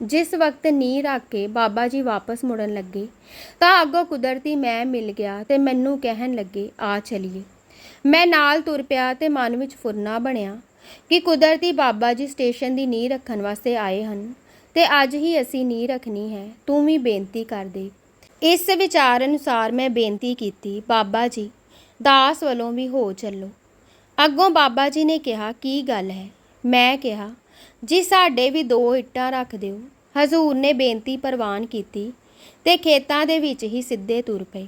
ਜਿਸ ਵਕਤ ਨੀਂਹ ਰੱਖ ਕੇ ਬਾਬਾ ਜੀ ਵਾਪਸ ਮੁੜਨ ਲੱਗੇ, ਤਾਂ ਅੱਗੋਂ ਕੁਦਰਤੀ ਮੈਂ ਮਿਲ ਗਿਆ ਤੇ ਮੈਨੂੰ ਕਹਿਣ ਲੱਗੇ, ਆ ਚਲੀਏ। ਮੈਂ ਨਾਲ ਤੁਰ ਪਿਆ ਤੇ ਮਨ ਵਿੱਚ ਫੁਰਨਾ ਬਣਿਆ ਕਿ ਕੁਦਰਤੀ ਬਾਬਾ ਜੀ ਸਟੇਸ਼ਨ ਦੀ ਨੀਂਹ ਰੱਖਣ ਵਾਸਤੇ ਆਏ ਹਨ ਤੇ ਅੱਜ ਹੀ ਅਸੀਂ ਨੀਂਹ ਰੱਖਣੀ ਹੈ, ਤੂੰ ਵੀ ਬੇਨਤੀ ਕਰ ਦੇ। ਇਸ ਵਿਚਾਰ ਅਨੁਸਾਰ ਮੈਂ ਬੇਨਤੀ ਕੀਤੀ, ਬਾਬਾ ਜੀ, ਦਾਸ ਵੱਲੋਂ ਵੀ ਹੋ ਚੱਲੋ। ਅੱਗੋਂ ਬਾਬਾ ਜੀ ਨੇ ਕਿਹਾ, ਕੀ ਗੱਲ ਹੈ? ਮੈਂ ਕਿਹਾ ਜੀ ਸਾਡੇ ਵੀ ਦੋ ਇੱਟਾਂ ਰੱਖ ਦਿਓ। ਹਜ਼ੂਰ ਨੇ ਬੇਨਤੀ ਪ੍ਰਵਾਨ ਕੀਤੀ ਤੇ ਖੇਤਾਂ ਦੇ ਵਿੱਚ ਹੀ ਸਿੱਧੇ ਤੁਰ ਪਏ।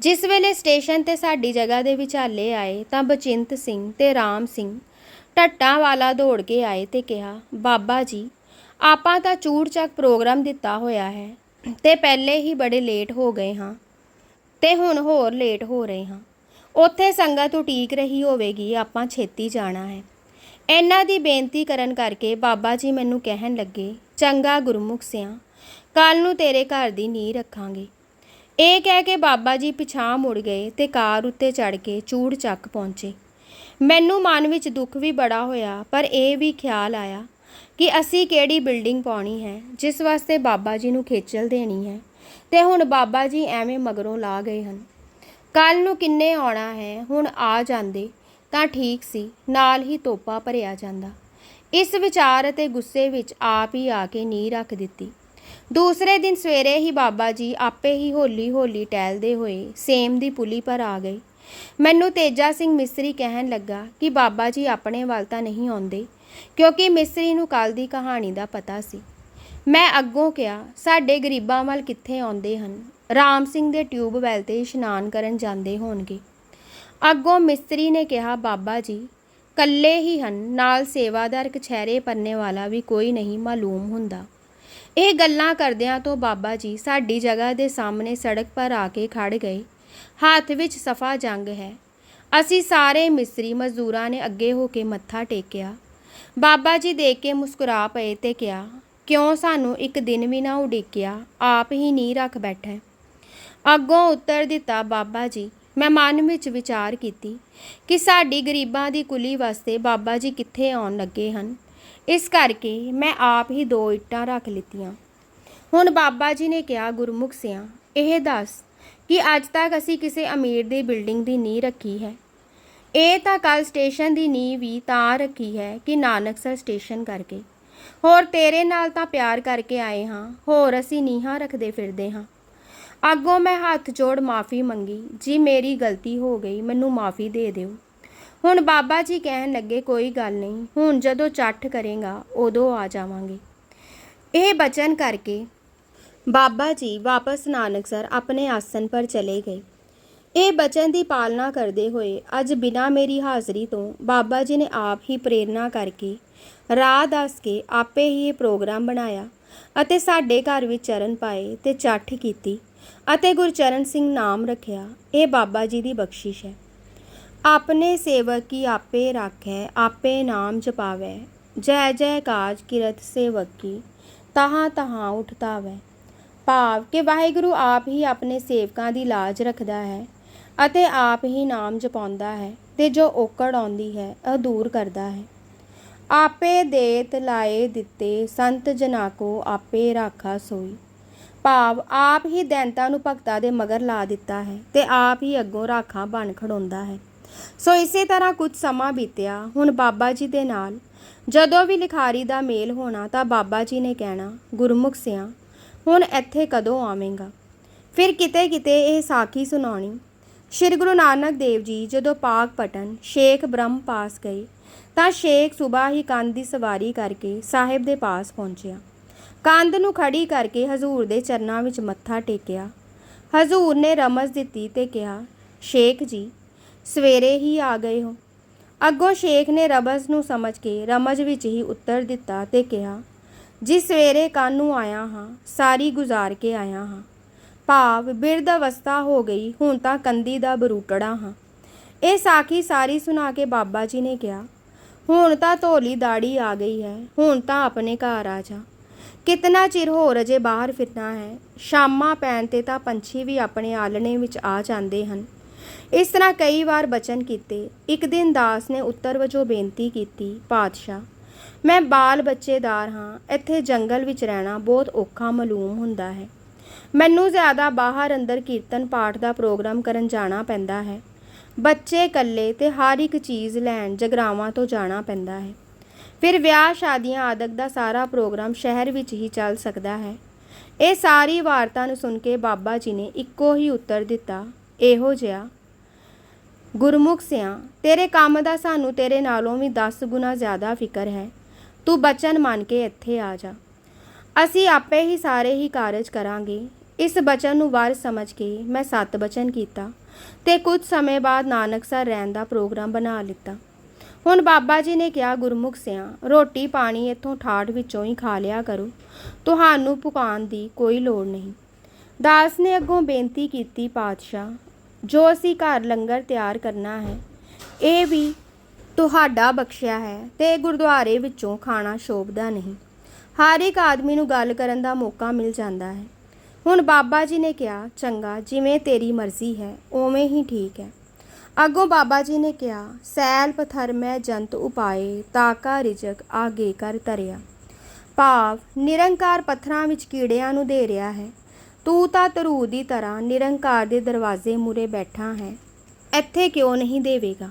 ਜਿਸ ਵੇਲੇ ਸਟੇਸ਼ਨ ਤੇ ਸਾਡੀ ਜਗ੍ਹਾ ਦੇ ਵਿਚਾਲੇ ਆਏ ਤਾਂ ਬਚਿੰਤ ਸਿੰਘ ਤੇ ਰਾਮ ਸਿੰਘ ਟੱਟਾਂ ਵਾਲਾ ਦੌੜ ਕੇ ਆਏ ਤੇ ਕਿਹਾ, ਬਾਬਾ ਜੀ, ਆਪਾਂ ਤਾਂ ਚੂੜ ਚੱਕ ਪ੍ਰੋਗਰਾਮ ਦਿੱਤਾ ਹੋਇਆ ਹੈ ਤੇ ਪਹਿਲੇ ਹੀ ਬੜੇ ਲੇਟ ਹੋ ਗਏ ਹਾਂ ਤੇ ਹੁਣ ਹੋਰ ਲੇਟ ਹੋ ਰਹੇ ਹਾਂ। ਉੱਥੇ ਸੰਗਤ ਉਟੀਕ ਰਹੀ ਹੋਵੇਗੀ, ਆਪਾਂ ਛੇਤੀ ਜਾਣਾ ਹੈ। ਇਹਨਾਂ ਦੀ ਬੇਨਤੀ ਕਰਨ ਕਰਕੇ ਬਾਬਾ ਜੀ ਮੈਨੂੰ ਕਹਿਣ ਲੱਗੇ, ਚੰਗਾ ਗੁਰਮੁਖ ਸਿਆ ਕੱਲ ਨੂੰ ਤੇਰੇ ਘਰ ਦੀ ਨੀਂਹ ਰੱਖਾਂਗੇ। ਇਹ ਕਹਿ ਕੇ ਬਾਬਾ ਜੀ ਪਿਛਾਂ ਮੁੜ ਗਏ ਤੇ ਕਾਰ ਉੱਤੇ ਚੜ ਕੇ ਚੂੜ ਚੱਕ ਪਹੁੰਚੇ। ਮੈਨੂੰ ਮਨ ਵਿੱਚ ਦੁੱਖ ਵੀ ਬੜਾ ਹੋਇਆ, ਪਰ ਇਹ ਵੀ ਖਿਆਲ ਆਇਆ ਕਿ ਅਸੀਂ ਕਿਹੜੀ ਬਿਲਡਿੰਗ ਪਾਉਣੀ ਹੈ, ਜਿਸ ਵਾਸਤੇ ਬਾਬਾ ਜੀ ਨੂੰ ਖੇਚਲ ਦੇਣੀ ਹੈ। ਤੇ ਹੁਣ ਬਾਬਾ ਜੀ ਐਵੇਂ ਮਗਰੋਂ ਲਾ ਗਏ ਹਨ। ਕੱਲ ਨੂੰ ਕਿੰਨੇ ਆਉਣਾ ਹੈ, ਹੁਣ ਆ ਜਾਂਦੇ। ਤਾਂ ਠੀਕ ਸੀ, ਨਾਲ ਹੀ ਤੋਪਾ ਭਰਿਆ ਜਾਂਦਾ। ਇਸ ਵਿਚਾਰ ਅਤੇ ਗੁੱਸੇ ਵਿੱਚ ਆਪ ਹੀ ਆ ਕੇ ਨੀਂਹ ਰੱਖ ਦਿੱਤੀ। ਦੂਸਰੇ ਦਿਨ ਸਵੇਰੇ ਹੀ ਬਾਬਾ ਜੀ ਆਪੇ ਹੀ ਹੌਲੀ ਹੌਲੀ ਟਹਿਲਦੇ ਹੋਏ ਸੇਮ ਦੀ ਪੁਲੀ ਪਰ ਆ ਗਏ। ਮੈਨੂੰ ਤੇਜਾ ਸਿੰਘ ਮਿਸਰੀ ਕਹਿਣ ਲੱਗਾ ਕਿ ਬਾਬਾ ਜੀ ਆਪਣੇ ਵੱਲ ਤਾਂ ਨਹੀਂ ਆਉਂਦੇ, ਕਿਉਂਕਿ ਮਿਸਰੀ ਨੂੰ ਕੱਲ ਦੀ ਕਹਾਣੀ ਦਾ ਪਤਾ ਸੀ। ਮੈਂ ਅੱਗੋਂ ਕਿਹਾ, ਸਾਡੇ ਗਰੀਬਾਂ ਵੱਲ ਕਿੱਥੇ ਆਉਂਦੇ ਹਨ? ਰਾਮ ਸਿੰਘ ਦੇ ਟਿਊਬਵੈਲ ਤੇ ਇਸ਼ਨਾਨ ਕਰਨ ਜਾਂਦੇ ਹੋਣਗੇ। ਅੱਗੋਂ ਮਿਸਤਰੀ ਨੇ ਕਿਹਾ, ਬਾਬਾ ਜੀ ਕੱਲੇ ਹੀ ਹਨ, ਨਾਲ ਸੇਵਾਦਾਰ ਕਛਹਿਰੇ ਪਰਨੇ ਵਾਲਾ ਵੀ ਕੋਈ ਨਹੀਂ ਮਾਲੂਮ ਹੁੰਦਾ। ਇਹ ਗੱਲਾਂ ਕਰਦਿਆਂ ਤੋਂ ਬਾਬਾ ਜੀ ਸਾਡੀ ਜਗ੍ਹਾ ਦੇ ਸਾਹਮਣੇ ਸੜਕ ਪਰ ਆ ਕੇ ਖੜ ਗਏ। ਹੱਥ ਵਿੱਚ ਸਫਾ ਜੰਗ ਹੈ। ਅਸੀਂ ਸਾਰੇ ਮਿਸਤਰੀ ਮਜ਼ਦੂਰਾਂ ਨੇ ਅੱਗੇ ਹੋ ਕੇ ਮੱਥਾ ਟੇਕਿਆ। ਬਾਬਾ ਜੀ ਦੇਖ ਕੇ ਮੁਸਕਰਾ ਪਏ ਤੇ ਕਿਹਾ, ਕਿਉਂ ਸਾਨੂੰ ਇੱਕ ਦਿਨ ਵੀ ਨਾ ਉਡੀਕਿਆ? ਆਪ ਹੀ ਨੀਂਹ ਰੱਖ ਬੈਠਾ ਅੱਗੋਂ ਉੱਤਰ ਦਿੱਤਾ, ਬਾਬਾ ਜੀ ਮੈਂ ਮਨ ਵਿੱਚ ਵਿਚਾਰ ਕੀਤੀ ਕਿ ਸਾਡੀ ਗਰੀਬਾਂ ਦੀ ਕੁਲੀ ਵਾਸਤੇ ਬਾਬਾ ਜੀ ਕਿੱਥੇ ਆਉਣ ਲੱਗੇ ਹਨ। ਇਸ ਕਰਕੇ ਮੈਂ ਆਪ ਹੀ ਦੋ ਇੱਟਾਂ ਰੱਖ ਲਿੱਤੀਆਂ। ਹੁਣ ਬਾਬਾ ਜੀ ਨੇ ਕਿਹਾ, ਗੁਰਮੁਖ ਸਿਆ, ਇਹ ਦੱਸ ਕਿ ਅੱਜ ਤੱਕ ਅਸੀਂ ਕਿਸੇ ਅਮੀਰ ਦੀ ਬਿਲਡਿੰਗ ਦੀ ਨੀਂਹ ਰੱਖੀ ਹੈ। ਇਹ ਤਾਂ ਕੱਲ ਸਟੇਸ਼ਨ ਦੀ ਨੀਂਹ ਵੀ ਤਾਂ ਰੱਖੀ ਹੈ ਕਿ ਨਾਨਕਸਰ ਸਟੇਸ਼ਨ ਕਰਕੇ। ਹੋਰ ਤੇਰੇ ਨਾਲ ਤਾਂ ਪਿਆਰ ਕਰਕੇ ਆਏ ਹਾਂ, ਹੋਰ ਅਸੀਂ ਨੀਹਾਂ ਰੱਖਦੇ ਫਿਰਦੇ ਹਾਂ। ਅੱਗੋਂ ਮੈਂ ਹੱਥ ਜੋੜ ਮਾਫੀ ਮੰਗੀ, ਜੀ ਮੇਰੀ ਗਲਤੀ ਹੋ ਗਈ, ਮੈਨੂੰ ਮਾਫੀ ਦੇ ਦਿਓ। ਹੁਣ ਬਾਬਾ ਜੀ ਕਹਿਣ ਲੱਗੇ, ਕੋਈ ਗੱਲ ਨਹੀਂ, ਹੁਣ ਜਦੋਂ ਚੱਠ ਕਰੇਗਾ, ਉਦੋਂ ਆ ਜਾਵਾਂਗੇ। ਇਹ ਬਚਨ ਕਰਕੇ ਬਾਬਾ ਜੀ ਵਾਪਸ ਨਾਨਕਸਰ ਆਪਣੇ ਆਸਨ ਪਰ ਚਲੇ ਗਏ। ਇਹ ਬਚਨ ਦੀ ਪਾਲਣਾ ਕਰਦੇ ਹੋਏ, ਅੱਜ ਬਿਨਾਂ ਮੇਰੀ ਹਾਜ਼ਰੀ ਤੋਂ ਬਾਬਾ ਜੀ ਨੇ ਆਪ ਹੀ ਪ੍ਰੇਰਣਾ ਕਰਕੇ ਰਾਹ ਦੱਸ ਕੇ ਆਪੇ ਹੀ ਇਹ ਪ੍ਰੋਗਰਾਮ ਬਣਾਇਆ ਅਤੇ ਸਾਡੇ ਘਰ ਵਿੱਚ ਚਰਨ ਪਾਏ ਤੇ ਚੱਠ ਕੀਤੀ। ਅਤੇ ਗੁਰਚਰਨ ਸਿੰਘ ਨਾਮ ਰੱਖਿਆ। ਇਹ ਬਾਬਾ ਜੀ ਦੀ ਬਖਸ਼ਿਸ਼ ਹੈ। ਆਪਣੇ ਸੇਵਕ ਕੀ ਆਪੇ ਰਾਖੈ, ਆਪੇ ਨਾਮ ਜਪਾਵੈ। ਜੈ ਜੈ ਕਾਜ ਕਿਰਤ ਸੇਵਕ ਕੀ ਤਹਾਂ ਤਹਾਂ ਉਠਤਾਵੈ ਭਾਵ ਕਿ ਵਾਹਿਗੁਰੂ ਆਪ ਹੀ ਆਪਣੇ ਸੇਵਕਾਂ ਦੀ ਲਾਜ ਰੱਖਦਾ ਹੈ ਅਤੇ ਆਪ ਹੀ ਨਾਮ ਜਪਾਉਂਦਾ ਹੈ ਤੇ ਜੋ ਔਕੜ ਆਉਂਦੀ ਹੈ, ਉਹ ਦੂਰ ਕਰਦਾ ਹੈ। ਆਪੇ ਦੇਤ ਲਾਏ ਦਿੱਤੇ, ਸੰਤ ਜਨਾ ਕੋ ਆਪੇ ਰਾਖਾ ਸੋਈ। ਭਾਵ ਆਪ ਹੀ ਦੈਂਤਾਂ ਨੂੰ ਭਗਤਾਂ ਦੇ ਮਗਰ ਲਾ ਦਿੱਤਾ ਹੈ ਤੇ ਆਪ ਹੀ ਅੱਗੋਂ ਰਾਖਾਂ ਬਣ ਖੜਾਉਂਦਾ ਹੈ। ਸੋ ਇਸੇ ਤਰ੍ਹਾਂ ਕੁਝ ਸਮਾਂ ਬੀਤਿਆ, ਹੁਣ ਬਾਬਾ ਜੀ ਦੇ ਨਾਲ। ਜਦੋਂ ਵੀ ਲਿਖਾਰੀ ਦਾ ਮੇਲ ਹੋਣਾ ਤਾਂ ਬਾਬਾ ਜੀ ਨੇ ਕਹਿਣਾ, ਗੁਰਮੁਖ ਸਿਆ, ਹੁਣ ਇੱਥੇ ਕਦੋਂ ਆਵੇਂਗਾ? ਫਿਰ ਕਿਤੇ ਕਿਤੇ ਇਹ ਸਾਖੀ ਸੁਣਾਉਣੀ। ਸ਼੍ਰੀ ਗੁਰੂ ਨਾਨਕ ਦੇਵ ਜੀ ਜਦੋਂ ਪਾਕ ਪਟਨ, ਸ਼ੇਖ ਬ੍ਰਹਮ ਪਾਸ ਗਏ, ਤਾਂ ਸ਼ੇਖ ਸੁਬਾਹ ਹੀ ਕੰਧ ਦੀ ਸਵਾਰੀ ਕਰਕੇ ਸਾਹਿਬ ਦੇ ਪਾਸ ਪਹੁੰਚਿਆ। ਕੰਧ ਨੂੰ ਖੜੀ ਕਰਕੇ ਹਜ਼ੂਰ ਦੇ ਚਰਨਾਂ ਵਿੱਚ ਮੱਥਾ ਟੇਕਿਆ। ਹਜ਼ੂਰ ਨੇ ਰਮਜ਼ ਦਿੱਤੀ ਤੇ ਕਿਹਾ, ਸ਼ੇਖ ਜੀ, ਸਵੇਰੇ ਹੀ ਆ ਗਏ ਹੋ। ਅੱਗੋਂ ਸ਼ੇਖ ਨੇ ਰਬਜ਼ ਨੂੰ ਸਮਝ ਕੇ ਰਮਜ਼ ਵਿੱਚ ਹੀ ਉੱਤਰ ਦਿੱਤਾ ਤੇ ਕਿਹਾ ਜੀ ਸਵੇਰੇ ਕੱਲ੍ਹ ਨੂੰ ਆਇਆ ਹਾਂ, ਸਾਰੀ ਗੁਜ਼ਾਰ ਕੇ ਆਇਆ ਹਾਂ। ਭਾਵ ਬਿਰਧ ਅਵਸਥਾ ਹੋ ਗਈ, ਹੁਣ ਤਾਂ ਕੰਦੀ ਦਾ ਬਰੂਟੜਾ ਹਾਂ। ਇਹ ਸਾਖੀ ਸਾਰੀ ਸੁਣਾ ਕੇ ਬਾਬਾ ਜੀ ਨੇ ਕਿਹਾ, ਹੁਣ ਤਾਂ ਧੋਲੀ ਦਾੜੀ ਆ ਗਈ ਹੈ, ਹੁਣ ਤਾਂ ਆਪਣੇ ਘਰ ਆ ਜਾ। ਕਿਤਨਾ ਚਿਰ ਹੋਰ ਅਜੇ ਬਾਹਰ ਫਿਰਨਾ ਹੈ? ਸ਼ਾਮਾਂ ਪੈਣ ਤੇ ਤਾਂ ਪੰਛੀ ਵੀ ਆਪਣੇ ਆਲਣੇ ਵਿੱਚ ਆ ਜਾਂਦੇ ਹਨ। ਇਸ ਤਰ੍ਹਾਂ ਕਈ ਵਾਰ ਬਚਨ ਕੀਤੇ। ਇੱਕ ਦਿਨ ਦਾਸ ਨੇ ਉੱਤਰ ਵਜੋਂ ਬੇਨਤੀ ਕੀਤੀ, ਪਾਤਸ਼ਾਹ, ਮੈਂ ਬਾਲ ਬੱਚੇਦਾਰ ਹਾਂ। ਇੱਥੇ ਜੰਗਲ ਵਿੱਚ ਰਹਿਣਾ ਬਹੁਤ ਔਖਾ ਮਾਲੂਮ ਹੁੰਦਾ ਹੈ। ਮੈਨੂੰ ਜ਼ਿਆਦਾ ਬਾਹਰ ਅੰਦਰ ਕੀਰਤਨ ਪਾਠ ਦਾ ਪ੍ਰੋਗਰਾਮ ਕਰਨ ਜਾਣਾ ਪੈਂਦਾ ਹੈ। ਬੱਚੇ ਇਕੱਲੇ ਤੇ ਹਰ ਇੱਕ ਚੀਜ਼ ਲੈਣ ਜਗਰਾਵਾਂ ਤੋਂ ਜਾਣਾ ਪੈਂਦਾ ਹੈ। ਫਿਰ ਵਿਆਹ, ਸ਼ਾਦੀਆਂ, ਆਦਿਕ ਦਾ ਸਾਰਾ ਪ੍ਰੋਗਰਾਮ ਸ਼ਹਿਰ ਵਿੱਚ ਹੀ ਚੱਲ ਸਕਦਾ ਹੈ। ਇਹ ਸਾਰੀ ਵਾਰਤਾ ਨੂੰ ਸੁਣ ਕੇ ਬਾਬਾ ਜੀ ਨੇ ਇੱਕੋ ਹੀ ਉੱਤਰ ਦਿੱਤਾ, ਇਹੋ ਜਿਹਾ, ਗੁਰਮੁਖ ਸਿਆ, ਤੇਰੇ ਕੰਮ ਦਾ ਸਾਨੂੰ ਤੇਰੇ ਨਾਲੋਂ ਵੀ 10 ਗੁਣਾ ਜ਼ਿਆਦਾ ਫਿਕਰ ਹੈ। ਤੂੰ ਬਚਨ ਮੰਨ ਕੇ ਇੱਥੇ ਆ ਜਾ। ਅਸੀਂ ਆਪੇ ਹੀ ਸਾਰੇ ਹੀ ਕਾਰਜ ਕਰਾਂਗੇ। ਇਸ ਬਚਨ ਨੂੰ ਵਾਰ ਸਮਝ ਕੇ ਮੈਂ ਸੱਤ ਬਚਨ ਕੀਤਾ ਤੇ ਕੁਝ ਸਮੇਂ ਬਾਅਦ ਨਾਨਕਸਰ ਰਹਿਣ ਦਾ ਪ੍ਰੋਗਰਾਮ ਬਣਾ ਲਿੱਤਾ। ਹੁਣ ਬਾਬਾ ਜੀ ਨੇ ਕਿਹਾ, ਗੁਰਮੁਖ ਸਿਆਂ, ਰੋਟੀ ਪਾਣੀ ਇੱਥੋਂ ਠਾਠ ਵਿੱਚੋਂ ਹੀ ਖਾ ਲਿਆ ਕਰੋ। ਤੁਹਾਨੂੰ ਪੁਕਾਨ ਦੀ ਕੋਈ ਲੋੜ ਨਹੀਂ। ਦਾਸ ਨੇ ਅੱਗੋਂ ਬੇਨਤੀ ਕੀਤੀ ਪਾਤਸ਼ਾਹ, ਜੋ ਅਸੀਂ ਘਰ ਲੰਗਰ ਤਿਆਰ ਕਰਨਾ ਹੈ, ਇਹ ਵੀ ਤੁਹਾਡਾ ਬਖਸ਼ਿਆ ਹੈ ਤੇ ਗੁਰਦੁਆਰੇ ਵਿੱਚੋਂ ਖਾਣਾ ਸ਼ੋਭਦਾ ਨਹੀਂ। ਹਰ ਇੱਕ ਆਦਮੀ ਨੂੰ ਗੱਲ ਕਰਨ ਦਾ ਮੌਕਾ ਮਿਲ ਜਾਂਦਾ ਹੈ। ਹੁਣ ਬਾਬਾ ਜੀ ਨੇ ਕਿਹਾ, ਚੰਗਾ, ਜਿਵੇਂ ਤੇਰੀ ਮਰਜ਼ੀ ਹੈ, ਉਵੇਂ ਹੀ ਠੀਕ ਹੈ। ਅੱਗੋਂ ਬਾਬਾ ਜੀ ਨੇ ਕਿਹਾ, ਸੈਲ, ਪਥਰ, ਮੈਂ ਜੰਤ ਉਪਾਏ, ਤਾਕਾ, ਰਿਜਕ, ਆਗੇ ਕਰ ਤਰਿਆ ਭਾਵ, ਨਿਰੰਕਾਰ ਪੱਥਰਾਂ ਵਿੱਚ ਕੀੜਿਆਂ ਨੂੰ ਦੇ ਰਿਹਾ ਹੈ। ਤੂੰ ਤਾਂ ਤਰੂ ਦੀ ਤਰ੍ਹਾਂ ਨਿਰੰਕਾਰ ਦੇ ਦਰਵਾਜ਼ੇ ਮੂਰੇ ਬੈਠਾ ਹੈ। ਇੱਥੇ ਕਿਉਂ ਨਹੀਂ ਦੇਵੇਗਾ?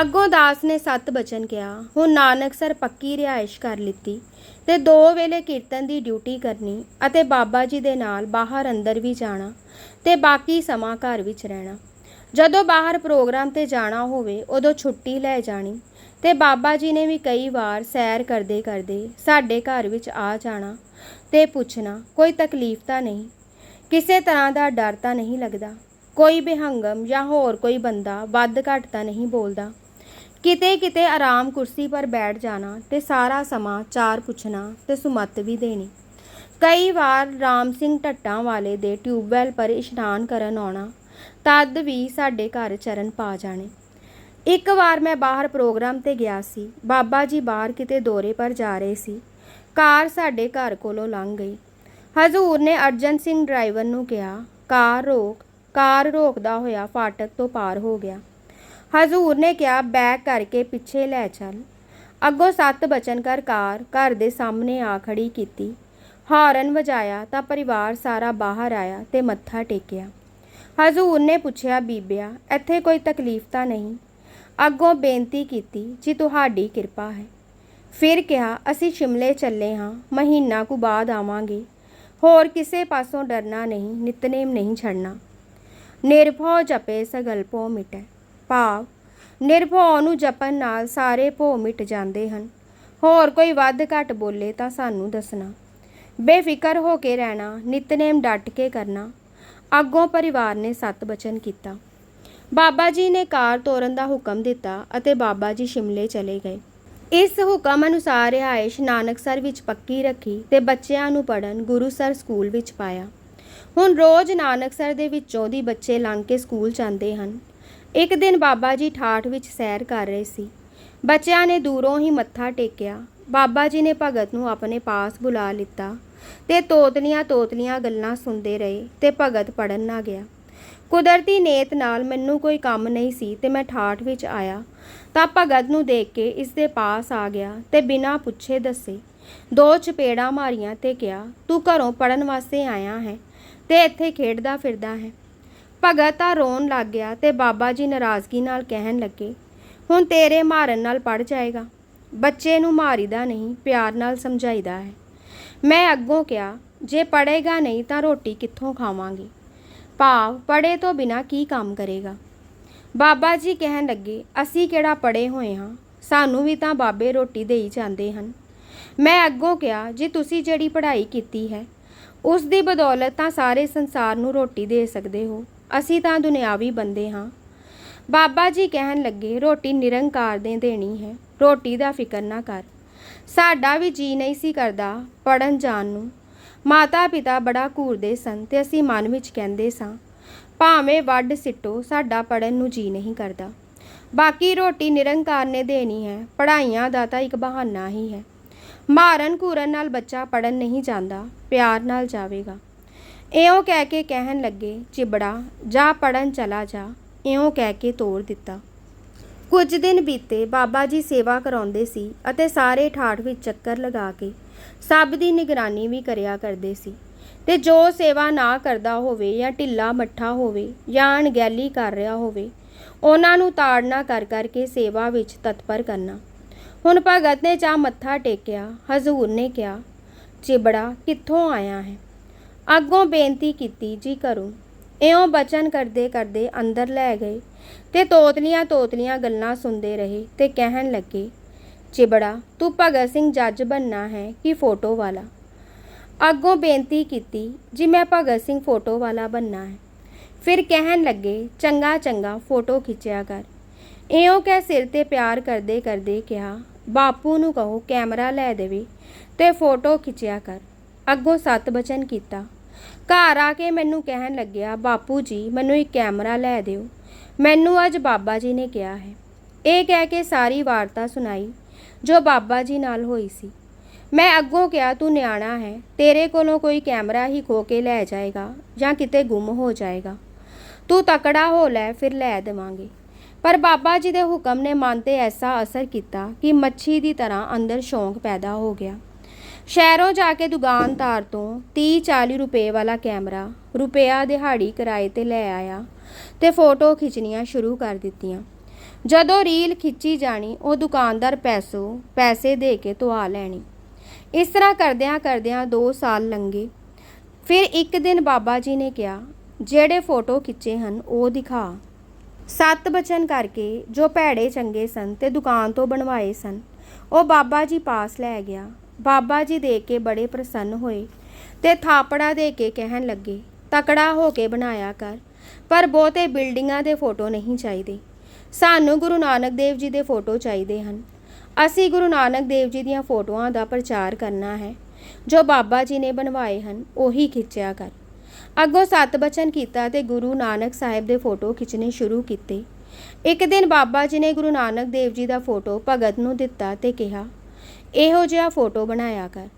ਅੱਗੋਂ ਦਾਸ ਨੇ ਸੱਤ ਬਚਨ ਕਿਹਾ, ਹੁਣ ਨਾਨਕ ਸਰ ਪੱਕੀ ਰਿਹਾਇਸ਼ ਕਰ ਲਿੱਤੀ ਤੇ ਦੋ ਵੇਲੇ ਕੀਰਤਨ ਦੀ ਡਿਊਟੀ ਕਰਨੀ ਅਤੇ ਬਾਬਾ ਜੀ ਦੇ ਨਾਲ ਬਾਹਰ ਅੰਦਰ ਵੀ ਜਾਣਾ ਤੇ ਬਾਕੀ ਸਮਾਂ ਘਰ ਵਿੱਚ ਰਹਿਣਾ। ਜਦੋਂ ਬਾਹਰ ਪ੍ਰੋਗਰਾਮ ਤੇ ਜਾਣਾ ਹੋਵੇ, ਉਦੋਂ ਛੁੱਟੀ ਲੈ ਜਾਣੀ। ਤੇ ਬਾਬਾ ਜੀ ਨੇ ਵੀ ਕਈ ਵਾਰ ਸੈਰ ਕਰਦੇ ਕਰਦੇ ਸਾਡੇ ਘਰ ਵਿੱਚ ਆ ਜਾਣਾ ਤੇ ਪੁੱਛਣਾ, ਕੋਈ ਤਕਲੀਫ ਤਾਂ ਨਹੀਂ। ਕਿਸੇ ਤਰ੍ਹਾਂ ਦਾ ਡਰ ਤਾਂ ਨਹੀਂ ਲੱਗਦਾ। ਕੋਈ ਬਿਹੰਗਮ ਜਾਂ ਹੋਰ ਕੋਈ ਬੰਦਾ ਵੱਧ ਘੱਟ ਤਾਂ ਨਹੀਂ ਬੋਲਦਾ। ਕਿਤੇ ਕਿਤੇ ਆਰਾਮ ਕੁਰਸੀ ਪਰ ਬੈਠ ਜਾਣਾ ਤੇ ਸਾਰਾ ਸਮਾਂ ਚਾਰ ਪੁੱਛਣਾ ਤੇ ਸੁਮਤ ਵੀ ਦੇਣੀ। ਕਈ ਵਾਰ ਰਾਮ ਸਿੰਘ ਢੱਟਾਂ ਵਾਲੇ ਦੇ ਟਿਊਬਵੈਲ ਪਰ ਇਸ਼ਨਾਨ ਕਰਨ ਆਉਣਾ ਤਦ ਵੀ ਸਾਡੇ ਘਰ ਚਰਨ ਪਾ ਜਾਣੇ। ਇੱਕ ਵਾਰ ਮੈਂ ਬਾਹਰ ਪ੍ਰੋਗਰਾਮ ਤੇ ਗਿਆ ਸੀ। ਬਾਬਾ ਜੀ ਬਾਹਰ ਕਿਤੇ ਦੌਰੇ ਪਰ ਜਾ ਰਹੇ ਸੀ। ਕਾਰ ਸਾਡੇ ਘਰ ਕੋਲੋਂ ਲੰਘ ਗਈ। ਹਜ਼ੂਰ ਨੇ ਅਰਜਨ ਸਿੰਘ ਡਰਾਈਵਰ ਨੂੰ ਕਿਹਾ, ਕਾਰ ਰੋਕ। ਕਾਰ ਰੋਕਦਾ ਹੋਇਆ ਫਾਟਕ ਤੋਂ ਪਾਰ ਹੋ ਗਿਆ। ਹਜ਼ੂਰ ਨੇ ਕਿਹਾ, ਬੈਕ ਕਰਕੇ ਪਿੱਛੇ ਲੈ ਚੱਲ। ਅੱਗੋਂ ਸੱਤ ਬਚਨ ਕਰ ਕਾਰ ਘਰ ਦੇ ਸਾਹਮਣੇ ਆ ਖੜੀ ਕੀਤੀ। ਹਾਰਨ ਵਜਾਇਆ ਤਾਂ ਪਰਿਵਾਰ ਸਾਰਾ ਬਾਹਰ ਆਇਆ ਤੇ ਮੱਥਾ ਟੇਕਿਆ। ਹਜ਼ੂਰ ਨੇ ਪੁੱਛਿਆ, ਬੀਬਿਆ, ਇੱਥੇ ਕੋਈ ਤਕਲੀਫ ਤਾਂ ਨਹੀਂ? ਅੱਗੋਂ ਬੇਨਤੀ ਕੀਤੀ ਜੀ ਤੁਹਾਡੀ ਕਿਰਪਾ ਹੈ। ਫਿਰ ਕਿਹਾ, ਅਸੀਂ ਸ਼ਿਮਲੇ ਚੱਲੇ ਹਾਂ, ਮਹੀਨਾ ਕੁ ਬਾਅਦ ਆਵਾਂਗੇ। ਹੋਰ ਕਿਸੇ ਪਾਸੋਂ ਡਰਨਾ ਨਹੀਂ, ਨਿਤਨੇਮ ਨਹੀਂ ਛੱਡਣਾ। ਨਿਰਭਉ ਜਪੇ ਸਗਲ ਭੋ ਮਿਟੈ। ਭਾਵ, ਨਿਰਭਉ ਨੂੰ ਜਪਣ ਨਾਲ ਸਾਰੇ ਭੋ ਮਿਟ ਜਾਂਦੇ ਹਨ। ਹੋਰ ਕੋਈ ਵੱਧ ਘੱਟ ਬੋਲੇ ਤਾਂ ਸਾਨੂੰ ਦੱਸਣਾ। ਬੇਫਿਕਰ ਹੋ ਕੇ ਰਹਿਣਾ, ਨਿਤਨੇਮ ਡਟ ਕੇ ਕਰਨਾ। ਅੱਗੋਂ ਪਰਿਵਾਰ ਨੇ ਸਤ ਬਚਨ ਕੀਤਾ। ਬਾਬਾ ਜੀ ਨੇ ਕਾਰ ਤੋਰਨ ਦਾ ਹੁਕਮ ਦਿੱਤਾ ਅਤੇ ਬਾਬਾ ਜੀ ਸ਼ਿਮਲੇ ਚਲੇ ਗਏ। ਇਸ ਹੁਕਮ ਅਨੁਸਾਰ ਰਿਹਾਇਸ਼ ਨਾਨਕਸਰ ਵਿੱਚ ਪੱਕੀ ਰੱਖੀ ਤੇ ਬੱਚਿਆਂ ਨੂੰ ਪੜਨ ਗੁਰੂਸਰ ਸਕੂਲ ਵਿੱਚ ਪਾਇਆ। ਹੁਣ ਰੋਜ਼ ਨਾਨਕਸਰ ਦੇ ਵਿੱਚੋਂ ਦੀ ਬੱਚੇ ਲੰਘ ਕੇ ਸਕੂਲ ਜਾਂਦੇ ਹਨ। ਇੱਕ ਦਿਨ ਬਾਬਾ ਜੀ ਠਾਠ ਵਿੱਚ ਸੈਰ ਕਰ ਰਹੇ ਸੀ। ਬੱਚਿਆਂ ਨੇ ਦੂਰੋਂ ਹੀ ਮੱਥਾ ਟੇਕਿਆ। ਬਾਬਾ ਜੀ ਨੇ ਭਗਤ ਨੂੰ ਆਪਣੇ ਪਾਸ ਬੁਲਾ ਲਿੱਤਾ। ਤੇ ਤੋਤਲੀਆਂ ਤੋਤਲੀਆਂ ਗੱਲਾਂ ਸੁਣਦੇ ਰਹੇ ਤੇ ਭਗਤ ਪੜਨ ਨਾ ਗਿਆ। ਕੁਦਰਤੀ ਨੇਤ ਨਾਲ ਮੈਨੂੰ ਕੋਈ ਕੰਮ ਨਹੀਂ ਸੀ ਤੇ ਮੈਂ ਠਾਠ ਵਿੱਚ ਆਇਆ। ਤਾਂ ਭਗਤ ਨੂੰ ਦੇਖ ਕੇ ਇਸ ਦੇ ਪਾਸ ਆ ਗਿਆ ਤੇ ਬਿਨਾਂ ਪੁੱਛੇ ਦੱਸੇ, ਦੋ ਚਪੇੜਾਂ ਮਾਰੀਆਂ ਤੇ ਕਿਹਾ, ਤੂੰ ਘਰੋਂ ਪੜਨ ਵਾਸਤੇ ਆਇਆ ਹੈ ਤੇ ਇੱਥੇ ਖੇਡਦਾ ਫਿਰਦਾ ਹੈ। ਭਗਤ ਤਾਂ ਰੋਣ ਲੱਗ ਗਿਆ ਤੇ ਬਾਬਾ ਜੀ ਨਾਰਾਜ਼ਗੀ ਨਾਲ ਕਹਿਣ ਲੱਗੇ, ਹੁਣ ਤੇਰੇ ਮਾਰਨ ਨਾਲ ਪੜ ਜਾਏਗਾ। ਬੱਚੇ ਨੂੰ ਮਾਰੀਦਾ ਨਹੀਂ, ਪਿਆਰ ਨਾਲ ਸਮਝਾਈਦਾ ਹੈ। ਮੈਂ ਅੱਗੋਂ ਕਿਹਾ, ਜੇ ਪੜ੍ਹੇਗਾ ਨਹੀਂ ਤਾਂ ਰੋਟੀ ਕਿੱਥੋਂ ਖਾਵਾਂਗੇ? ਭਾਵ ਪੜ੍ਹੇ ਤੋਂ ਬਿਨਾ ਕੀ ਕੰਮ ਕਰੇਗਾ? ਬਾਬਾ ਜੀ ਕਹਿਣ ਲੱਗੇ, ਅਸੀਂ ਕਿਹੜਾ ਪੜ੍ਹੇ ਹੋਏ ਹਾਂ? ਸਾਨੂੰ ਵੀ ਤਾਂ ਬਾਬੇ ਰੋਟੀ ਦੇਈ ਜਾਂਦੇ ਹਨ। ਮੈਂ ਅੱਗੋਂ ਕਿਹਾ, ਜੇ ਤੁਸੀਂ ਜਿਹੜੀ ਪੜ੍ਹਾਈ ਕੀਤੀ ਹੈ, ਉਸ ਦੀ ਬਦੌਲਤ ਤਾਂ ਸਾਰੇ ਸੰਸਾਰ ਨੂੰ ਰੋਟੀ ਦੇ ਸਕਦੇ ਹੋ। ਅਸੀਂ ਤਾਂ ਦੁਨਿਆਵੀ ਬੰਦੇ ਹਾਂ। ਬਾਬਾ ਜੀ ਕਹਿਣ ਲੱਗੇ, ਰੋਟੀ ਨਿਰੰਕਾਰ ਦੇ ਦੇਣੀ ਹੈ। ਰੋਟੀ ਦਾ ਫਿਕਰ ਨਾ ਕਰ। ਸਾਡਾ ਵੀ ਜੀ ਨਹੀਂ ਸੀ ਕਰਦਾ ਪੜਨ ਜਾਣ ਨੂੰ। ਮਾਤਾ ਪਿਤਾ ਬੜਾ ਘੂਰਦੇ ਸਨ ਤੇ ਅਸੀਂ ਮਨ ਵਿੱਚ ਕਹਿੰਦੇ ਸਾਂ, ਭਾਵੇਂ ਵੱਡ ਸਿੱਟੋ, ਸਾਡਾ ਪੜਨ ਨੂੰ ਜੀ ਨਹੀਂ ਕਰਦਾ। ਬਾਕੀ ਰੋਟੀ ਨਿਰੰਕਾਰ ਨੇ ਦੇਣੀ ਹੈ, ਪੜ੍ਹਾਈਆਂ ਦਾ ਤਾਂ ਇੱਕ ਬਹਾਨਾ ਹੀ ਹੈ। ਮਾਰਨ ਘੂਰਨ ਨਾਲ ਬੱਚਾ ਪੜਨ ਨਹੀਂ ਜਾਂਦਾ, ਪਿਆਰ ਨਾਲ ਜਾਵੇਗਾ। ਇਉਂ ਕਹਿ ਕੇ ਕਹਿਣ ਲੱਗੇ, ਚਿਬੜਾ, ਜਾ ਪੜਨ ਚਲਾ ਜਾ। ਇਉਂ ਕਹਿ ਕੇ ਤੋੜ ਦਿੱਤਾ। ਕੁਝ ਦਿਨ ਬੀਤੇ ਬਾਬਾ ਜੀ ਸੇਵਾ ਕਰਾਉਂਦੇ ਸੀ ਅਤੇ ਸਾਰੇ ਠਾਠ ਵਿੱਚ ਚੱਕਰ ਲਗਾ ਕੇ ਸਭ ਦੀ ਨਿਗਰਾਨੀ ਵੀ ਕਰਿਆ ਕਰਦੇ ਸੀ। ਤੇ ਜੋ ਸੇਵਾ ਨਾ ਕਰਦਾ ਹੋਵੇ ਜਾਂ ਢਿੱਲਾ ਮੱਠਾ ਹੋਵੇ ਜਾਂ ਅਣਗਹਿਲੀ ਕਰ ਰਿਹਾ ਹੋਵੇ, ਉਹਨਾਂ ਨੂੰ ਤਾੜਨਾ ਕਰ ਕਰਕੇ ਸੇਵਾ ਵਿੱਚ ਤਤਪਰ ਕਰਨਾ। ਹੁਣ ਭਗਤ ਨੇ ਜਾ ਮੱਥਾ ਟੇਕਿਆ, ਹਜ਼ੂਰ ਨੇ ਕਿਹਾ, ਚਿਬੜਾ, ਕਿੱਥੋਂ ਆਇਆ ਹੈ? ਅੱਗੋਂ ਬੇਨਤੀ ਕੀਤੀ, ਜੀ ਕਰੂੰ। ਇਉਂ ਬਚਨ ਕਰਦੇ ਕਰਦੇ ਅੰਦਰ ਲੈ ਗਏ। ਤੇ ਤੋਤਲੀਆਂ ਤੋਤਲੀਆਂ ਗੱਲਾਂ ਸੁਣਦੇ ਰਹੇ ਤੇ ਕਹਿਣ ਲੱਗੇ, ਚਿਬੜਾ, ਤੂੰ ਭਗਤ ਸਿੰਘ ਜੱਜ ਬੰਨਾ ਹੈ ਕਿ ਫੋਟੋ ਵਾਲਾ? ਅੱਗੋਂ ਬੇਨਤੀ ਕੀਤੀ, ਜੀ ਮੈਂ ਭਗਤ ਸਿੰਘ ਫੋਟੋ ਵਾਲਾ ਬੰਨਾ ਹੈ। ਫਿਰ ਕਹਿਣ ਲੱਗੇ, ਚੰਗਾ ਚੰਗਾ, ਫੋਟੋ ਖਿੱਚਿਆ ਕਰ। ਇਉਂ ਕਹਿ ਸਿਰ ਤੇ ਪਿਆਰ ਕਰਦੇ ਕਰਦੇ ਕਿਹਾ, ਬਾਪੂ ਨੂੰ ਕਹੋ ਕੈਮਰਾ ਲੈ ਦੇਵੇ ਤੇ ਫੋਟੋ ਖਿੱਚਿਆ ਕਰ। ਅੱਗੋਂ ਸਤ ਬਚਨ ਕੀਤਾ, ਘਰ ਆ ਕੇ ਮੈਨੂੰ ਕਹਿਣ ਲੱਗਿਆ, ਬਾਪੂ ਜੀ, ਮੈਨੂੰ ਇੱਕ ਕੈਮਰਾ ਲੈ ਦਿਓ ਮੈਨੂੰ ਅੱਜ ਬਾਬਾ ਜੀ ਨੇ ਕਿਹਾ ਹੈ। ਇਹ ਕਹਿ ਕੇ ਸਾਰੀ ਵਾਰਤਾ ਸੁਣਾਈ, ਜੋ ਬਾਬਾ ਜੀ ਨਾਲ ਹੋਈ ਸੀ। ਮੈਂ ਅੱਗੋਂ ਕਿਹਾ, ਤੂੰ ਨਿਆਣਾ ਹੈ, ਤੇਰੇ ਕੋਲੋਂ ਕੋਈ ਕੈਮਰਾ ਹੀ ਖੋ ਕੇ ਲੈ ਜਾਏਗਾ ਜਾਂ ਕਿਤੇ ਗੁੰਮ ਹੋ ਜਾਏਗਾ। ਤੂੰ ਤਕੜਾ ਹੋ ਲੈ, ਫਿਰ ਲੈ ਦੇਵਾਂਗੇ। ਪਰ ਬਾਬਾ ਜੀ ਦੇ ਹੁਕਮ ਨੇ ਮਨ ਤੇ ਐਸਾ ਅਸਰ ਕੀਤਾ ਕਿ ਮੱਛੀ ਦੀ ਤਰ੍ਹਾਂ ਅੰਦਰ ਸ਼ੌਂਕ ਪੈਦਾ ਹੋ ਗਿਆ। ਸ਼ਹਿਰੋਂ ਜਾ ਕੇ ਦੁਕਾਨਦਾਰ ਤੋਂ 30-40 ਰੁਪਏ ਵਾਲਾ ਕੈਮਰਾ ਰੁਪਿਆ ਦਿਹਾੜੀ ਕਿਰਾਏ ਤੇ ਲੈ ਆਇਆ। ਤੇ ਫੋਟੋ ਖਿੱਚਣੀਆਂ ਸ਼ੁਰੂ ਕਰ ਦਿੱਤੀਆਂ। ਜਦੋਂ ਰੀਲ ਖਿੱਚੀ ਜਾਣੀ, ਉਹ ਦੁਕਾਨਦਾਰ ਪੈਸੋ, ਪੈਸੇ ਦੇ ਕੇ ਧਵਾ ਲੈਣੀ। ਇਸ ਤਰ੍ਹਾਂ ਕਰਦਿਆਂ ਕਰਦਿਆਂ 2 ਸਾਲ ਲੰਘੇ। ਫਿਰ ਇੱਕ ਦਿਨ ਬਾਬਾ ਜੀ ਨੇ ਕਿਹਾ, ਜਿਹੜੇ ਫੋਟੋ ਖਿੱਚੇ ਹਨ, ਉਹ ਦਿਖਾ। ਸੱਤ ਬਚਨ ਕਰਕੇ ਜੋ ਭੈੜੇ ਚੰਗੇ ਸਨ ਤੇ ਦੁਕਾਨ ਤੋਂ ਬਣਵਾਏ ਸਨ, ਉਹ ਬਾਬਾ ਜੀ ਪਾਸ ਲੈ ਗਿਆ। ਬਾਬਾ ਜੀ ਦੇਖ ਕੇ ਬੜੇ ਪ੍ਰਸੰਨ ਹੋਏ ਤੇ ਥਾਪੜਾ ਦੇ ਕੇ ਕਹਿਣ ਲੱਗੇ, ਤਕੜਾ ਹੋ ਕੇ ਬਣਾਇਆ ਕਰ। ਪਰ ਬਹੁਤੇ ਬਿਲਡਿੰਗਾਂ ਦੇ ਫੋਟੋ ਨਹੀਂ ਚਾਹੀਦੇ। ਸਾਨੂੰ ਗੁਰੂ ਨਾਨਕ ਦੇਵ ਜੀ ਦੇ ਫੋਟੋ ਚਾਹੀਦੇ ਹਨ। ਅਸੀਂ ਗੁਰੂ ਨਾਨਕ ਦੇਵ ਜੀ ਦੀਆਂ ਫੋਟੋਆਂ ਦਾ ਪ੍ਰਚਾਰ ਕਰਨਾ ਹੈ। ਜੋ ਬਾਬਾ ਜੀ ਨੇ ਬਣਵਾਏ ਹਨ, ਉਹੀ ਖਿੱਚਿਆ ਕਰ। ਅੱਗੋਂ ਸਤ ਬਚਨ ਕੀਤਾ ਤੇ ਗੁਰੂ ਨਾਨਕ ਸਾਹਿਬ ਦੇ ਫੋਟੋ ਖਿੱਚਣੇ ਸ਼ੁਰੂ ਕੀਤੇ। ਇੱਕ ਦਿਨ ਬਾਬਾ ਜੀ ਨੇ ਗੁਰੂ ਨਾਨਕ ਦੇਵ ਜੀ ਦਾ ਫੋਟੋ ਭਗਤ ਨੂੰ ਦਿੱਤਾ ਤੇ ਕਿਹਾ, ਇਹੋ ਜਿਹਾ ਫੋਟੋ ਬਣਾਇਆ ਕਰ।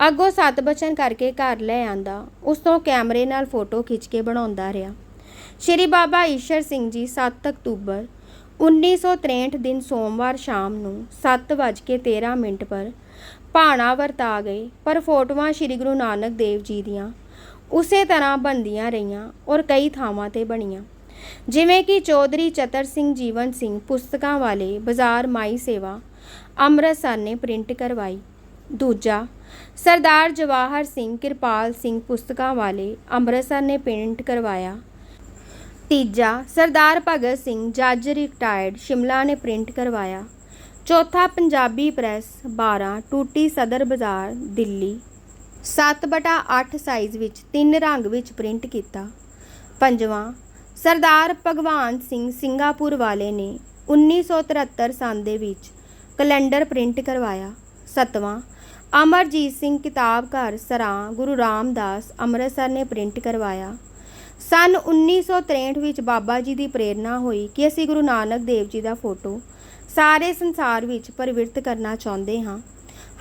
ਅੱਗੋਂ ਸਤ ਬਚਨ ਕਰਕੇ ਘਰ ਲੈ ਆਂਦਾ, ਉਸ ਤੋਂ ਕੈਮਰੇ ਨਾਲ ਫੋਟੋ ਖਿੱਚ ਕੇ ਬਣਾਉਂਦਾ ਰਿਹਾ। ਸ਼੍ਰੀ ਬਾਬਾ ਈਸ਼ਰ ਸਿੰਘ ਜੀ 7 ਅਕਤੂਬਰ 1963 ਦਿਨ ਸੋਮਵਾਰ ਸ਼ਾਮ ਨੂੰ 7:13 ਮਿੰਟ ਪਰ ਭਾਣਾ ਵਰਤਾ ਗਏ, ਪਰ ਫੋਟੋਆਂ ਸ਼੍ਰੀ ਗੁਰੂ ਨਾਨਕ ਦੇਵ ਜੀ ਦੀਆਂ ਉਸੇ ਤਰ੍ਹਾਂ ਬਣਦੀਆਂ ਰਹੀਆਂ ਔਰ ਕਈ ਥਾਵਾਂ ਤੇ ਬਣੀਆਂ। ਜਿਵੇਂ ਕਿ ਚੌਧਰੀ ਚਤਰ ਸਿੰਘ ਜੀਵਨ ਸਿੰਘ ਪੁਸਤਕਾਂ ਵਾਲੇ ਬਾਜ਼ਾਰ ਮਾਈ ਸੇਵਾ ਅੰਮ੍ਰਿਤਸਰ ਨੇ ਪ੍ਰਿੰਟ ਕਰਵਾਈ। ਦੂਜਾ, ਸਰਦਾਰ ਜਵਾਹਰ ਸਿੰਘ ਕਿਰਪਾਲ ਸਿੰਘ ਪੁਸਤਕਾਂ ਵਾਲੇ ਅੰਮ੍ਰਿਤਸਰ ਨੇ ਪ੍ਰਿੰਟ ਕਰਵਾਇਆ। ਤੀਜਾ, ਸਰਦਾਰ ਭਗਤ ਸਿੰਘ ਜੱਜ ਰਿਟਾਇਰਡ ਸ਼ਿਮਲਾ ਨੇ ਪ੍ਰਿੰਟ ਕਰਵਾਇਆ। ਚੌਥਾ, ਪੰਜਾਬੀ ਪ੍ਰੈਸ 12 ਟੂਟੀ ਸਦਰ ਬਾਜ਼ਾਰ, ਦਿੱਲੀ। 7/8 ਸਾਈਜ਼ ਵਿੱਚ ਤਿੰਨ ਰੰਗ ਵਿੱਚ ਪ੍ਰਿੰਟ ਕੀਤਾ। ਪੰਜਵਾਂ, ਸਰਦਾਰ ਭਗਵਾਨ ਸਿੰਘ ਸਿੰਗਾਪੁਰ ਵਾਲੇ ਨੇ 1973 ਸੰਨ ਦੇ ਵਿੱਚ ਕੈਲੰਡਰ ਪ੍ਰਿੰਟ ਕਰਵਾਇਆ। ਸੱਤਵਾਂ, ਅਮਰਜੀਤ ਸਿੰਘ ਕਿਤਾਬ ਘਰ ਸਰਾਂ ਗੁਰੂ ਰਾਮਦਾਸ ਅੰਮ੍ਰਿਤਸਰ ਨੇ ਪ੍ਰਿੰਟ ਕਰਵਾਇਆ। ਸਨ 1963 ਵਿੱਚ ਬਾਬਾ ਜੀ ਦੀ ਪ੍ਰੇਰਣਾ ਹੋਈ ਕਿ ਅਸੀਂ ਗੁਰੂ ਨਾਨਕ ਦੇਵ ਜੀ ਦਾ ਫੋਟੋ ਸਾਰੇ ਸੰਸਾਰ ਵਿੱਚ ਪ੍ਰਵਿਰਤ ਕਰਨਾ ਚਾਹੁੰਦੇ ਹਾਂ।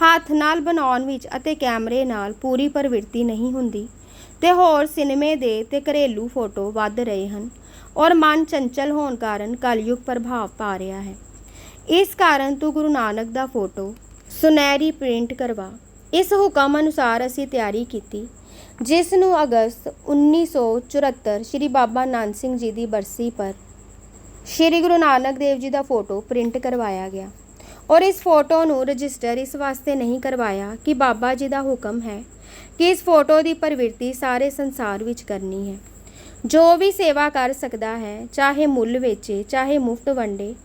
ਹੱਥ ਨਾਲ ਬਣਾਉਣ ਵਿੱਚ ਅਤੇ ਕੈਮਰੇ ਨਾਲ ਪੂਰੀ ਪ੍ਰਵਿਰਤੀ ਨਹੀਂ ਹੁੰਦੀ ਤੇ ਹੋਰ ਸਿਨੇਮੇ ਦੇ ਤੇ ਘਰੇਲੂ ਫੋਟੋ ਵੱਧ ਰਹੇ ਹਨ ਔਰ ਮਨ ਚੰਚਲ ਹੋਣ ਕਾਰਨ ਕਲਯੁਗ ਪ੍ਰਭਾਵ ਪਾ ਰਿਹਾ ਹੈ। ਇਸ ਕਾਰਨ ਤੂੰ ਗੁਰੂ ਨਾਨਕ ਦਾ ਫੋਟੋ ਸੁਨਹਿਰੀ ਪ੍ਰਿੰਟ ਕਰਵਾ। ਇਸ ਹੁਕਮ ਅਨੁਸਾਰ ਅਸੀਂ ਤਿਆਰੀ ਕੀਤੀ ਜਿਸ ਨੂੰ ਅਗਸਤ 1974 ਸ੍ਰੀ ਬਾਬਾ ਨਾਨਕ ਸਿੰਘ ਜੀ ਦੀ ਬਰਸੀ ਪਰ ਸ਼੍ਰੀ ਗੁਰੂ ਨਾਨਕ ਦੇਵ ਜੀ ਦਾ ਫੋਟੋ ਪ੍ਰਿੰਟ ਕਰਵਾਇਆ ਗਿਆ। ਔਰ ਇਸ ਫੋਟੋ ਨੂੰ ਰਜਿਸਟਰ ਇਸ ਵਾਸਤੇ ਨਹੀਂ ਕਰਵਾਇਆ ਕਿ ਬਾਬਾ ਜੀ ਦਾ ਹੁਕਮ ਹੈ ਕਿ ਇਸ ਫੋਟੋ ਦੀ ਪ੍ਰਵਿਰਤੀ ਸਾਰੇ ਸੰਸਾਰ ਵਿੱਚ ਕਰਨੀ ਹੈ। ਜੋ ਵੀ ਸੇਵਾ ਕਰ ਸਕਦਾ ਹੈ, ਚਾਹੇ ਮੁੱਲ ਵੇਚੇ, ਚਾਹੇ ਮੁਫਤ ਵੰਡੇ,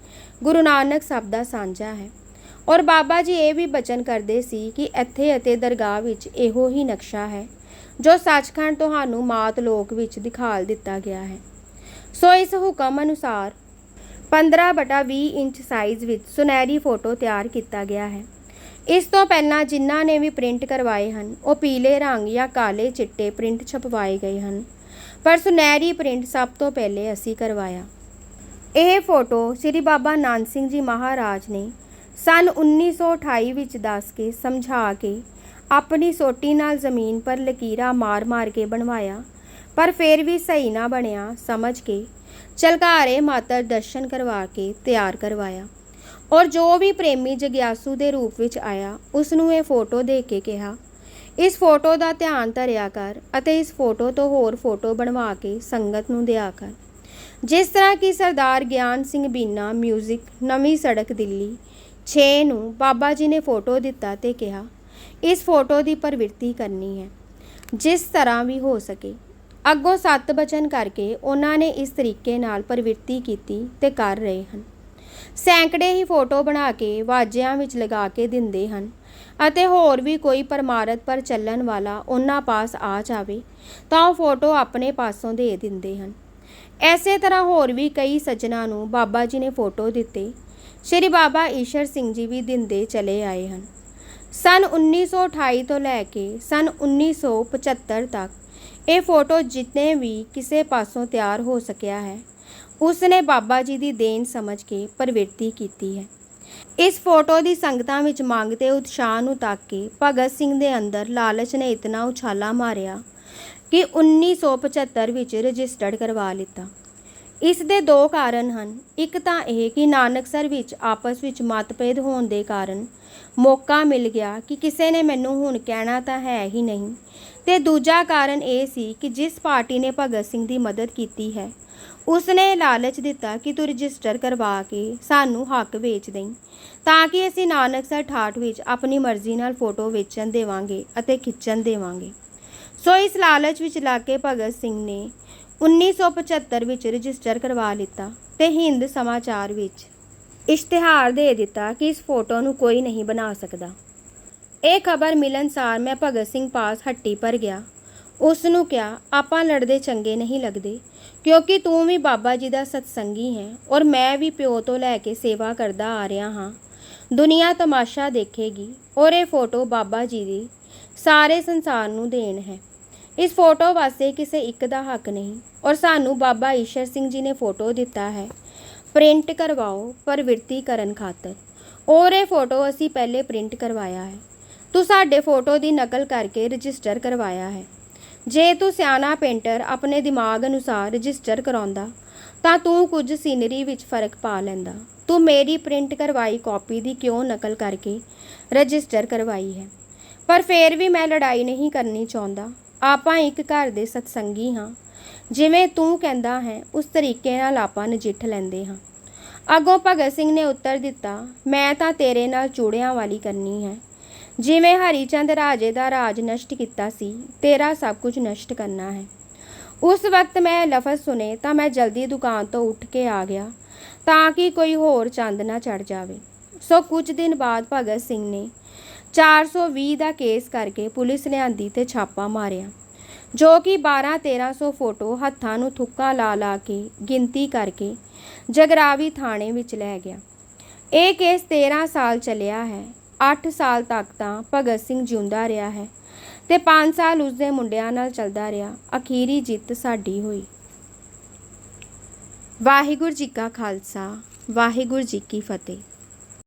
ਗੁਰੂ ਨਾਨਕ ਸਭ ਦਾ ਸਾਂਝਾ ਹੈ। ਔਰ ਬਾਬਾ ਜੀ ਇਹ ਵੀ ਬਚਨ ਕਰਦੇ ਸੀ ਕਿ ਇੱਥੇ ਅਤੇ ਦਰਗਾਹ ਵਿੱਚ ਇਹੋ ਹੀ ਨਕਸ਼ਾ ਹੈ ਜੋ ਸੱਚਖੰਡ ਤੁਹਾਨੂੰ ਮਾਤ ਲੋਕ ਵਿੱਚ ਦਿਖਾਲ ਦਿੱਤਾ ਗਿਆ ਹੈ। ਸੋ ਇਸ ਹੁਕਮ ਅਨੁਸਾਰ 15 ਬਟਾ 20 ਇੰਚ ਸਾਈਜ਼ ਵਿੱਚ ਸੁਨਹਿਰੀ ਫੋਟੋ ਤਿਆਰ ਕੀਤਾ ਗਿਆ ਹੈ। ਇਸ ਤੋਂ ਪਹਿਲਾਂ ਜਿਨ੍ਹਾਂ ਨੇ ਵੀ ਪ੍ਰਿੰਟ ਕਰਵਾਏ ਹਨ, ਉਹ ਪੀਲੇ ਰੰਗ ਜਾਂ ਕਾਲੇ ਚਿੱਟੇ ਪ੍ਰਿੰਟ ਛਪਵਾਏ ਗਏ ਹਨ। ਪਰ ਸੁਨਹਿਰੀ ਪ੍ਰਿੰਟ ਸਭ ਤੋਂ ਪਹਿਲੇ ਅਸੀਂ ਕਰਵਾਇਆ। ਇਹ ਫੋਟੋ ਸ੍ਰੀ ਬਾਬਾ ਨਾਨਕ ਸਿੰਘ ਜੀ ਮਹਾਰਾਜ ਨੇ ਸਨ 1928 ਵਿੱਚ ਦੱਸ ਕੇ ਸਮਝਾ ਕੇ ਆਪਣੀ ਸੋਟੀ ਨਾਲ ਜ਼ਮੀਨ ਪਰ ਲਕੀਰਾ ਮਾਰ-ਮਾਰ ਕੇ ਬਣਵਾਇਆ, ਪਰ ਫਿਰ ਵੀ ਸਹੀ ਨਾ ਬਣਿਆ ਸਮਝ ਕੇ ਚਲਕਾਰੇ ਮਾਤਰ ਦਰਸ਼ਨ ਕਰਵਾ ਕੇ ਤਿਆਰ ਕਰਵਾਇਆ। ਔਰ ਜੋ ਵੀ ਪ੍ਰੇਮੀ ਜਗਿਆਸੂ ਦੇ ਰੂਪ ਵਿੱਚ ਆਇਆ ਉਸ ਨੂੰ ਇਹ ਫੋਟੋ ਦੇ ਕੇ ਕਿਹਾ, ਇਸ ਫੋਟੋ ਦਾ ਧਿਆਨ ਧਰਿਆ ਕਰ ਅਤੇ ਇਸ ਫੋਟੋ ਤੋਂ ਹੋਰ ਫੋਟੋ ਬਣਵਾ ਕੇ ਸੰਗਤ ਨੂੰ ਦਿਆ ਕਰ। ਜਿਸ ਤਰ੍ਹਾਂ ਕਿ ਸਰਦਾਰ ਗਿਆਨ ਸਿੰਘ ਬੀਨਾ 뮤직 ਨਵੀਂ ਸੜਕ ਦਿੱਲੀ 6 ਨੂੰ ਬਾਬਾ ਜੀ ਨੇ ਫੋਟੋ ਦਿੱਤਾ ਤੇ ਕਿਹਾ ਇਸ ਫੋਟੋ ਦੀ ਪ੍ਰਵਿਰਤੀ ਕਰਨੀ ਹੈ। ਜਿਸ ਤਰ੍ਹਾਂ ਵੀ ਹੋ ਸਕੇ। ਅੱਗੋਂ ਸੱਤ ਬਚਨ ਕਰਕੇ ਉਹਨਾਂ ਨੇ ਇਸ ਤਰੀਕੇ ਨਾਲ ਪ੍ਰਵਿਰਤੀ ਕੀਤੀ ਤੇ ਕਰ ਰਹੇ ਹਨ। ਸੈਂਕੜੇ ਹੀ ਫੋਟੋ ਬਣਾ ਕੇ ਵਾਜਿਆਂ ਵਿੱਚ ਲਗਾ ਕੇ ਦਿੰਦੇ ਹਨ ਅਤੇ ਹੋਰ ਵੀ ਕੋਈ ਪਰਮਾਰਥ ਪਰ ਚੱਲਣ ਵਾਲਾ ਉਹਨਾਂ ਪਾਸ ਆ ਜਾਵੇ ਤਾਂ ਉਹ ਫੋਟੋ ਆਪਣੇ ਪਾਸੋਂ ਦੇ ਦਿੰਦੇ ਹਨ। ਐਸੇ ਤਰ੍ਹਾਂ ਹੋਰ ਵੀ ਕਈ ਸੱਜਣਾ ਨੂੰ ਬਾਬਾ ਜੀ ਨੇ ਫੋਟੋ ਦਿੱਤੇ। ਸ਼੍ਰੀ ਬਾਬਾ ਈਸ਼ਰ ਸਿੰਘ ਜੀ ਵੀ ਦਿੰਦੇ ਚਲੇ ਆਏ ਹਨ। ਸਨ 1928 ਤੋਂ ਲੈ ਕੇ ਸਨ 1975 ਤੱਕ ਇਹ ਫੋਟੋ ਜਿਤਨੇ ਵੀ ਕਿਸੇ ਪਾਸੋਂ ਤਿਆਰ ਹੋ ਸਕਿਆ ਹੈ ਉਸ ਨੇ ਬਾਬਾ ਜੀ ਦੀ ਦੇਣ ਸਮਝ ਕੇ ਪ੍ਰਵਿਰਤੀ ਕੀਤੀ ਹੈ। ਇਸ ਫੋਟੋ ਦੀ ਸੰਗਤਾਂ ਵਿੱਚ ਮੰਗ ਤੇ ਉਤਸ਼ਾਹ ਨੂੰ ਤੱਕ ਕੇ ਭਗਤ ਸਿੰਘ ਦੇ ਅੰਦਰ ਲਾਲਚ ਨੇ ਇਤਨਾ ਉਛਾਲਾ ਮਾਰਿਆ ਕਿ 1975 ਵਿੱਚ ਰਜਿਸਟਰਡ ਕਰਵਾ ਲਿੱਤਾ। ਇਸ ਦੇ ਦੋ ਕਾਰਨ ਹਨ। ਇੱਕ ਤਾਂ ਇਹ ਕਿ ਨਾਨਕਸਰ ਵਿੱਚ ਆਪਸ ਵਿੱਚ ਮਤਭੇਦ ਹੋਣ ਦੇ ਕਾਰਨ ਮੌਕਾ ਮਿਲ ਗਿਆ ਕਿ ਕਿਸੇ ਨੇ ਮੈਨੂੰ ਹੁਣ ਕਹਿਣਾ ਤਾਂ ਹੈ ਹੀ ਨਹੀਂ। ਤੇ ਦੂਜਾ ਕਾਰਨ ਇਹ ਸੀ ਕਿ ਜਿਸ ਪਾਰਟੀ ਨੇ ਭਗਤ ਸਿੰਘ ਦੀ ਮਦਦ ਕੀਤੀ ਹੈ ਉਸ ਨੇ ਲਾਲਚ ਦਿੱਤਾ ਕਿ ਤੂੰ ਰਜਿਸਟਰ ਕਰਵਾ ਕੇ ਸਾਨੂੰ ਹੱਕ ਵੇਚ ਦੇਈਂ, ਤਾਂ ਕਿ ਅਸੀਂ ਨਾਨਕਸਰ ਠਾਠ ਵਿੱਚ ਆਪਣੀ ਮਰਜ਼ੀ ਨਾਲ ਫੋਟੋ ਵੇਚਣ ਦੇਵਾਂਗੇ ਅਤੇ ਖਿੱਚਣ ਦੇਵਾਂਗੇ। ਸੋ ਇਸ ਲਾਲਚ ਵਿੱਚ ਲੱਗ ਕੇ ਭਗਤ ਸਿੰਘ ਨੇ 1975 ਵਿੱਚ ਰਜਿਸਟਰ ਕਰਵਾ ਲਿੱਤਾ ਤੇ ਹਿੰਦ ਸਮਾਚਾਰ ਵਿੱਚ ਇਸ਼ਤਿਹਾਰ ਦੇ ਦਿੱਤਾ ਕਿ ਇਸ ਫੋਟੋ ਨੂੰ ਕੋਈ ਨਹੀਂ ਬਣਾ ਸਕਦਾ। ਇਹ ਖਬਰ ਮਿਲਨਸਾਰ ਮੈਂ ਭਗਤ ਸਿੰਘ ਪਾਸ ਹੱਟੀ ਪਰ ਗਿਆ। ਉਸ ਨੂੰ ਕਿਹਾ, ਆਪਾਂ ਲੜਦੇ ਚੰਗੇ ਨਹੀਂ ਲੱਗਦੇ, ਕਿਉਂਕਿ ਤੂੰ ਵੀ ਬਾਬਾ ਜੀ ਦਾ ਸਤਸੰਗੀ ਹੈ ਔਰ ਮੈਂ ਵੀ ਪਿਓ ਤੋਂ ਲੈ ਕੇ ਸੇਵਾ ਕਰਦਾ ਆ ਰਿਹਾ ਹਾਂ। ਦੁਨੀਆ ਤਮਾਸ਼ਾ ਦੇਖੇਗੀ ਔਰ ਇਹ ਫੋਟੋ ਬਾਬਾ ਜੀ ਦੀ ਸਾਰੇ ਸੰਸਾਰ ਨੂੰ ਦੇਣ ਹੈ। ਇਸ ਫੋਟੋ ਵਾਸਤੇ ਕਿਸੇ ਇੱਕ ਦਾ ਹੱਕ ਨਹੀਂ ਔਰ ਸਾਨੂੰ ਬਾਬਾ ਈਸ਼ਰ ਸਿੰਘ ਜੀ ਨੇ ਫੋਟੋ ਦਿੱਤਾ ਹੈ। ਪ੍ਰਿੰਟ ਕਰਵਾਓ ਪ੍ਰਵਿਰਤੀ ਕਰਨ ਖਾਤਰ। ਔਰ ਇਹ ਫੋਟੋ ਅਸੀਂ ਪਹਿਲੇ ਪ੍ਰਿੰਟ ਕਰਵਾਇਆ ਹੈ। ਤੂੰ ਸਾਡੇ ਫੋਟੋ ਦੀ ਨਕਲ ਕਰਕੇ ਰਜਿਸਟਰ ਕਰਵਾਇਆ ਹੈ। ਜੇ ਤੂੰ ਸਿਆਣਾ ਪੇਂਟਰ ਆਪਣੇ ਦਿਮਾਗ ਅਨੁਸਾਰ ਰਜਿਸਟਰ ਕਰਾਉਂਦਾ, ਤਾਂ ਤੂੰ ਕੁਝ ਸੀਨਰੀ ਵਿੱਚ ਫ਼ਰਕ ਪਾ ਲੈਂਦਾ। ਤੂੰ ਮੇਰੀ ਪ੍ਰਿੰਟ ਕਰਵਾਈ ਕਾਪੀ ਦੀ ਕਿਉਂ ਨਕਲ ਕਰਕੇ ਰਜਿਸਟਰ ਕਰਵਾਈ ਹੈ? ਪਰ ਫੇਰ ਵੀ ਮੈਂ ਲੜਾਈ ਨਹੀਂ ਕਰਨੀ ਚਾਹੁੰਦਾ। ਆਪਾਂ ਇੱਕ ਘਰ ਦੇ ਸਤਸੰਗੀ ਹਾਂ। ਜਿਵੇਂ ਤੂੰ ਕਹਿੰਦਾ ਹੈ, ਉਸ ਤਰੀਕੇ ਨਾਲ ਆਪਾਂ ਨਜਿੱਠ ਲੈਂਦੇ ਹਾਂ। ਅੱਗੋਂ ਭਗਤ ਸਿੰਘ ਨੇ ਉੱਤਰ ਦਿੱਤਾ, ਮੈਂ ਤਾਂ ਤੇਰੇ ਨਾਲ ਚੂੜਿਆਂ ਵਾਲੀ ਕਰਨੀ ਹੈ। ਜਿਵੇਂ ਹਰੀਚੰਦ ਰਾਜੇ ਦਾ ਰਾਜ ਨਸ਼ਟ ਕੀਤਾ ਸੀ, ਤੇਰਾ ਸਭ ਕੁਝ ਨਸ਼ਟ ਕਰਨਾ ਹੈ। ਉਸ ਵਕਤ ਮੈਂ ਲਫ਼ਜ਼ ਸੁਨੇ ਤਾਂ ਮੈਂ ਜਲਦੀ ਦੁਕਾਨ ਤੋਂ ਉੱਠ ਕੇ ਆ ਗਿਆ, ਤਾਂ ਕਿ ਕੋਈ ਹੋਰ ਚੰਦ ਨਾ ਚੜ ਜਾਵੇ। ਸੋ ਕੁਝ ਦਿਨ ਬਾਅਦ ਭਗਤ ਸਿੰਘ ਨੇ 420 ਦਾ ਕੇਸ ਕਰਕੇ ਪੁਲਿਸ ਲਿਆਂਦੀ ਤੇ ਛਾਪਾ ਮਾਰਿਆ, ਜੋ ਕਿ 12 1300 ਫੋਟੋ ਹੱਥਾਂ ਨੂੰ ਥੁੱਕਾ ਲਾ ਲਾ ਕੇ ਗਿਣਤੀ ਕਰਕੇ ਜਗਰਾਵੀ ਥਾਣੇ ਵਿੱਚ ਲੈ ਗਿਆ। ਇਹ ਕੇਸ 13 ਸਾਲ ਚੱਲਿਆ ਹੈ 8 ਸਾਲ ਤੱਕ ਤਾਂ ਭਗਤ ਸਿੰਘ ਜਿਉਂਦਾ ਰਿਹਾ ਹੈ ਤੇ 5 ਸਾਲ ਉਸਦੇ ਮੁੰਡਿਆਂ ਨਾਲ ਚੱਲਦਾ ਰਿਹਾ, ਅਖੀਰੀ ਜਿੱਤ ਸਾਡੀ ਹੋਈ। ਵਾਹਿਗੁਰੂ ਜੀ ਕਾ ਖਾਲਸਾ, ਵਾਹਿਗੁਰੂ ਜੀ ਕੀ ਫਤਿਹ।